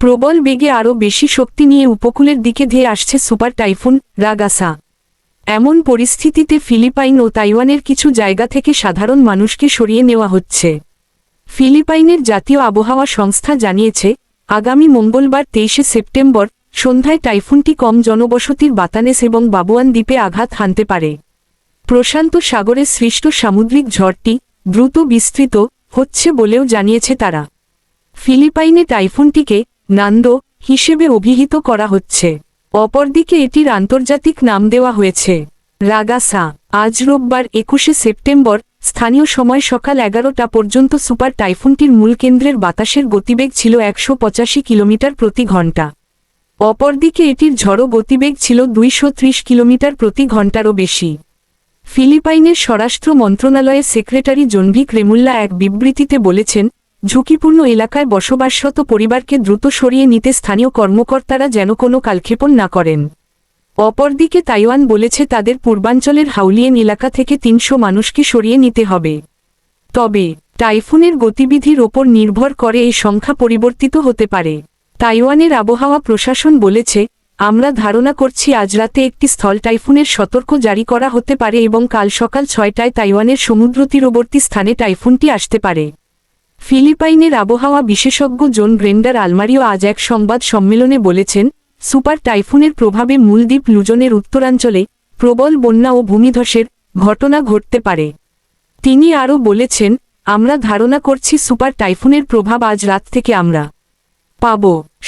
প্রবল বেগে আরও বেশি শক্তি নিয়ে উপকূলের দিকে ধেয়ে আসছে সুপার টাইফুন, রাগাসা। এমন পরিস্থিতিতে ফিলিপাইন ও তাইওয়ানের কিছু জায়গা থেকে সাধারণ মানুষকে সরিয়ে নেওয়া হচ্ছে। ফিলিপাইনের জাতীয় আবহাওয়া সংস্থা জানিয়েছে, আগামী মঙ্গলবার তেইশে সেপ্টেম্বর সন্ধ্যায় টাইফুনটি কম জনবসতির বাতানেস এবং বাবুয়ান দ্বীপে আঘাত হানতে পারে। প্রশান্ত সাগরে সৃষ্ট সামুদ্রিক ঝড়টি দ্রুত বিস্তৃত হচ্ছে বলেও জানিয়েছে তারা। ফিলিপাইনে টাইফুনটিকে নান্দো, হিসেবে অভিহিত করা হচ্ছে। অপরদিকে এটির আন্তর্জাতিক নাম দেওয়া হয়েছে। রাগাসা, আজ রোববার একুশে সেপ্টেম্বর, স্থানীয় সময় সকাল এগারোটা পর্যন্ত সুপার টাইফুনটির মূল কেন্দ্রের বাতাসের গতিবেগ ছিল একশো পঁচাশি কিলোমিটার প্রতি ঘণ্টা অপরদিকে এটির ঝড়ো গতিবেগ ছিল দুইশো ত্রিশ কিলোমিটার প্রতি ঘন্টারও বেশি। ফিলিপাইনের স্বরাষ্ট্র মন্ত্রণালয়ের সেক্রেটারি জনভিক রেমুল্লা এক বিবৃতিতে বলেছেন ঝুঁকিপূর্ণ এলাকায় বসবাসরত পরিবারকে দ্রুত সরিয়ে নিতে স্থানীয় কর্মকর্তারা যেন কোনো কালক্ষেপণ না করেন। অপরদিকে তাইওয়ান বলেছে তাদের পূর্বাঞ্চলের হাউলিয়েন এলাকা থেকে তিনশো মানুষকে সরিয়ে নিতে হবে। তবে, টাইফুনের গতিবিধির ওপর নির্ভর করে এই সংখ্যা পরিবর্তিত হতে পারে। তাইওয়ানের আবহাওয়া প্রশাসন বলেছে, আমরা ধারণা করছি আজ রাতে একটি স্থল টাইফুনের সতর্ক জারি করা হতে পারে এবং কাল সকাল ছয়টায় তাইওয়ানের সমুদ্রতীরবর্তী স্থানে টাইফুনটি আসতে পারে। ফিলিপাইনের আবহাওয়া বিশেষজ্ঞ জোন ব্রেন্ডার আলমারিও আজ এক সংবাদ সম্মেলনে বলেছেন, সুপার টাইফুনের প্রভাবে মূলদ্বীপ লুজনের উত্তরাঞ্চলে প্রবল বন্যা ও ভূমিধসের ঘটনা ঘটতে পারে। তিনি আরও বলেছেন, আমরা ধারণা করছি সুপার টাইফুনের প্রভাব আজ রাত থেকে আমরা পাব।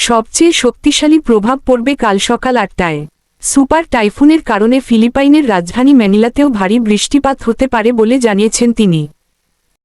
সবচেয়ে শক্তিশালী প্রভাব পড়বে কাল সকাল আটটায়। সুপার টাইফুনের কারণে ফিলিপাইনের রাজধানী ম্যানিলাতেও ভারী বৃষ্টিপাত হতে পারে বলে জানিয়েছেন তিনি।